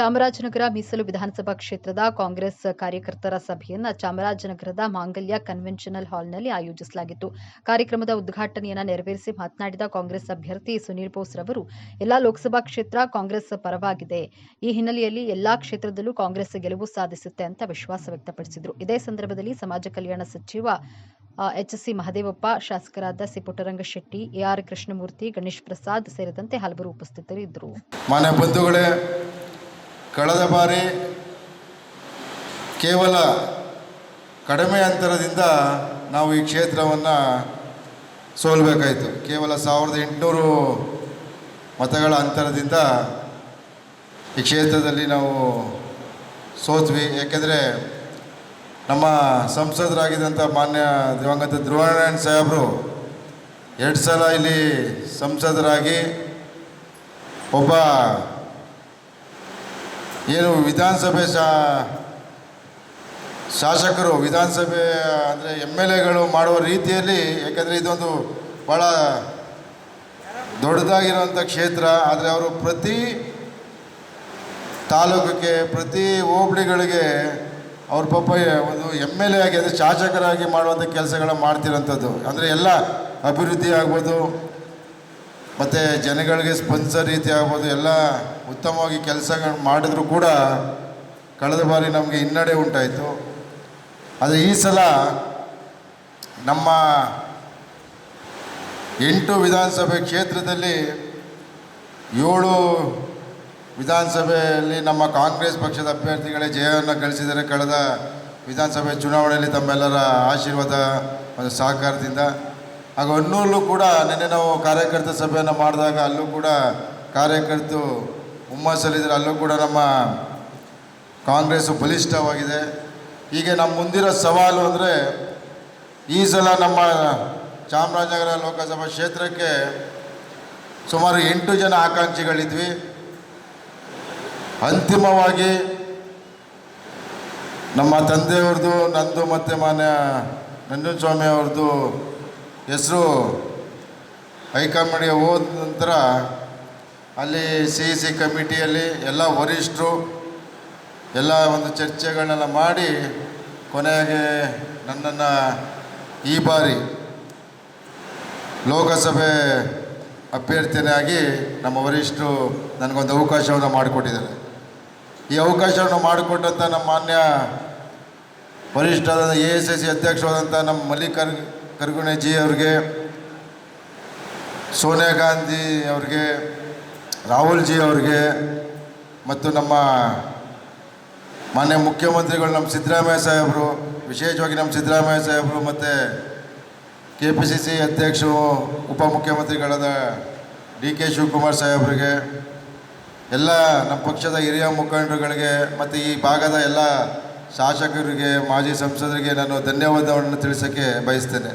ಚಾಮರಾಜನಗರ ಮೀಸಲು ವಿಧಾನಸಭಾ ಕ್ಷೇತ್ರದ ಕಾಂಗ್ರೆಸ್ ಕಾರ್ಯಕರ್ತರ ಸಭೆಯನ್ನ ಚಾಮರಾಜನಗರದ ಮಾಂಗಲ್ಯ ಕನ್ವೆನ್ಷನಲ್ ಹಾಲ್ನಲ್ಲಿ ಆಯೋಜಿಸಲಾಗಿತ್ತು. ಕಾರ್ಯಕ್ರಮದ ಉದ್ಘಾಟನೆಯನ್ನ ನೆರವೇರಿಸಿ ಮಾತನಾಡಿದ ಕಾಂಗ್ರೆಸ್ ಅಭ್ಯರ್ಥಿ ಸುನೀಲ್ ಬೋಸ್ ರವರು, ಎಲ್ಲಾ ಲೋಕಸಭಾ ಕ್ಷೇತ್ರ ಕಾಂಗ್ರೆಸ್ ಪರವಾಗಿದೆ. ಈ ಹಿನ್ನೆಲೆಯಲ್ಲಿ ಎಲ್ಲಾ ಕ್ಷೇತ್ರದಲ್ಲೂ ಕಾಂಗ್ರೆಸ್ ಗೆಲುವು ಸಾಧಿಸುತ್ತೆ ಅಂತ ವಿಶ್ವಾಸ ವ್ಯಕ್ತಪಡಿಸಿದರು. ಇದೇ ಸಂದರ್ಭದಲ್ಲಿ ಸಮಾಜ ಕಲ್ಯಾಣ ಸಚಿವ ಎಚ್ ಸಿ ಮಹದೇವಪ್ಪ, ಶಾಸಕರಾದ ಸಿ. ಪುಟ್ಟರಂಗ ಶೆಟ್ಟಿ ಎಆರ್ ಕೃಷ್ಣಮೂರ್ತಿ, ಗಣೇಶ್ ಪ್ರಸಾದ್ ಸೇರಿದಂತೆ ಹಲವರು ಉಪಸ್ಥಿತರಿದ್ದರು. ಕಳೆದ ಬಾರಿ ಕೇವಲ ಕಡಿಮೆ ಅಂತರದಿಂದ ನಾವು ಈ ಕ್ಷೇತ್ರವನ್ನು ಸೋಲ್ಬೇಕಾಯಿತು. ಕೇವಲ ಸಾವಿರದ ಎಂಟುನೂರು ಮತಗಳ ಅಂತರದಿಂದ ಈ ಕ್ಷೇತ್ರದಲ್ಲಿ ನಾವು ಸೋತ್ವಿ. ಏಕೆಂದರೆ ನಮ್ಮ ಸಂಸದರಾಗಿದ್ದಂಥ ಮಾನ್ಯ ದಿವಂಗತ ಧ್ರುವನಾರಾಯಣ ಸಾಹೇಬರು ಎರಡು ಸಲ ಇಲ್ಲಿ ಸಂಸದರಾಗಿ ಒಬ್ಬ ಏನು ವಿಧಾನಸಭೆ ಶಾಸಕರು, ವಿಧಾನಸಭೆ, ಅಂದರೆ ಎಂ ಎಲ್ ಎಗಳು ಮಾಡುವ ರೀತಿಯಲ್ಲಿ, ಯಾಕಂದರೆ ಇದೊಂದು ಭಾಳ ದೊಡ್ಡದಾಗಿರುವಂಥ ಕ್ಷೇತ್ರ, ಆದರೆ ಅವರು ಪ್ರತಿ ತಾಲೂಕಿಗೆ ಪ್ರತಿ ಹೋಬಳಿಗಳಿಗೆ ಅವ್ರ ಪಾಪ ಒಂದು ಎಂ ಎಲ್ ಎ ಆಗಿ, ಅಂದರೆ ಶಾಸಕರಾಗಿ ಮಾಡುವಂಥ ಕೆಲಸಗಳನ್ನ ಮಾಡ್ತಿರೋಂಥದ್ದು. ಅಂದರೆ ಎಲ್ಲ ಅಭಿವೃದ್ಧಿ ಆಗ್ಬೋದು, ಮತ್ತು ಜನಗಳಿಗೆ ಸ್ಪಂದಿಸೋ ರೀತಿ ಆಗ್ಬೋದು, ಎಲ್ಲ ಉತ್ತಮವಾಗಿ ಕೆಲಸಗಳು ಮಾಡಿದರೂ ಕೂಡ ಕಳೆದ ಬಾರಿ ನಮಗೆ ಹಿನ್ನಡೆ ಉಂಟಾಯಿತು. ಆದರೆ ಈ ಸಲ ನಮ್ಮ ಎಂಟು ವಿಧಾನಸಭೆ ಕ್ಷೇತ್ರದಲ್ಲಿ ಏಳು ವಿಧಾನಸಭೆಯಲ್ಲಿ ನಮ್ಮ ಕಾಂಗ್ರೆಸ್ ಪಕ್ಷದ ಅಭ್ಯರ್ಥಿಗಳೇ ಜಯವನ್ನು ಗಳಿಸಿದರೆ ಕಳೆದ ವಿಧಾನಸಭೆ ಚುನಾವಣೆಯಲ್ಲಿ ತಮ್ಮೆಲ್ಲರ ಆಶೀರ್ವಾದ ಮತ್ತು ಸಹಕಾರದಿಂದ. ಹಾಗೂ ಹೊನ್ನೂರಲ್ಲೂ ಕೂಡ ನಿನ್ನೆ ನಾವು ಕಾರ್ಯಕರ್ತ ಸಭೆಯನ್ನು ಮಾಡಿದಾಗ ಅಲ್ಲೂ ಕೂಡ ಕಾರ್ಯಕರ್ತರು ಹುಮ್ಮಸ್ಸಲ್ಲಿದ್ದರೆ ಅಲ್ಲೂ ಕೂಡ ನಮ್ಮ ಕಾಂಗ್ರೆಸ್ಸು ಬಲಿಷ್ಠವಾಗಿದೆ. ಹೀಗೆ ನಮ್ಮ ಮುಂದಿರೋ ಸವಾಲು ಅಂದರೆ ಈ ಸಲ ನಮ್ಮ ಚಾಮರಾಜನಗರ ಲೋಕಸಭಾ ಕ್ಷೇತ್ರಕ್ಕೆ ಸುಮಾರು ಎಂಟು ಜನ ಆಕಾಂಕ್ಷಿಗಳಿದ್ವಿ. ಅಂತಿಮವಾಗಿ ನಮ್ಮ ತಂದೆಯವ್ರದ್ದು, ನಂದು ಮತ್ತು ಮಾನ್ಯ ನಂಜನಸ್ವಾಮಿ ಅವ್ರದ್ದು ಹೆಸರು ಹೈಕಮಾಂಡ್ಗೆ ಹೋದ ನಂತರ ಅಲ್ಲಿ ಸಿ ಸಿ ಕಮಿಟಿಯಲ್ಲಿ ಎಲ್ಲ ವರಿಷ್ಠರು, ಎಲ್ಲ ಒಂದು ಚರ್ಚೆಗಳನ್ನೆಲ್ಲ ಮಾಡಿ ಕೊನೆಗೆ ನನ್ನನ್ನು ಈ ಬಾರಿ ಲೋಕಸಭೆ ಅಭ್ಯರ್ಥಿಯಾಗಿ ನಮ್ಮ ವರಿಷ್ಠರು ನನಗೊಂದು ಅವಕಾಶವನ್ನು ಮಾಡಿಕೊಟ್ಟಿದ್ದಾರೆ. ಈ ಅವಕಾಶವನ್ನು ಮಾಡಿಕೊಟ್ಟಂಥ ನಮ್ಮ ಮಾನ್ಯ ವರಿಷ್ಠರಾದ ಎ ಎಸ್ ಎಸ್ ಸಿ ಅಧ್ಯಕ್ಷರಾದಂಥ ನಮ್ಮ ಮಲ್ಲಿಕರ್ ಕರ್ಗುಣೆ ಜಿ ಅವ್ರಿಗೆ, ಸೋನಿಯಾ ಗಾಂಧಿ ಅವ್ರಿಗೆ ರಾಹುಲ್ ಜಿ ಅವ್ರಿಗೆ ಮತ್ತು ನಮ್ಮ ಮಾನ್ಯ ಮುಖ್ಯಮಂತ್ರಿಗಳು ನಮ್ಮ ಸಿದ್ದರಾಮಯ್ಯ ಸಾಹೇಬರು, ವಿಶೇಷವಾಗಿ ನಮ್ಮ ಸಿದ್ದರಾಮಯ್ಯ ಸಾಹೇಬರು ಮತ್ತು ಕೆ ಪಿ ಸಿ ಸಿ ಅಧ್ಯಕ್ಷರು, ಉಪಮುಖ್ಯಮಂತ್ರಿಗಳಾದ ಡಿ ಕೆ ಶಿವಕುಮಾರ್ ಸಾಹೇಬರಿಗೆ, ಎಲ್ಲ ನಮ್ಮ ಪಕ್ಷದ ಹಿರಿಯ ಮುಖಂಡರುಗಳಿಗೆ ಮತ್ತು ಈ ಭಾಗದ ಎಲ್ಲ ಶಾಸಕರಿಗೆ, ಮಾಜಿ ಸಂಸದರಿಗೆ ನಾನು ಧನ್ಯವಾದವನ್ನು ತಿಳಿಸೋಕ್ಕೆ ಬಯಸ್ತೇನೆ.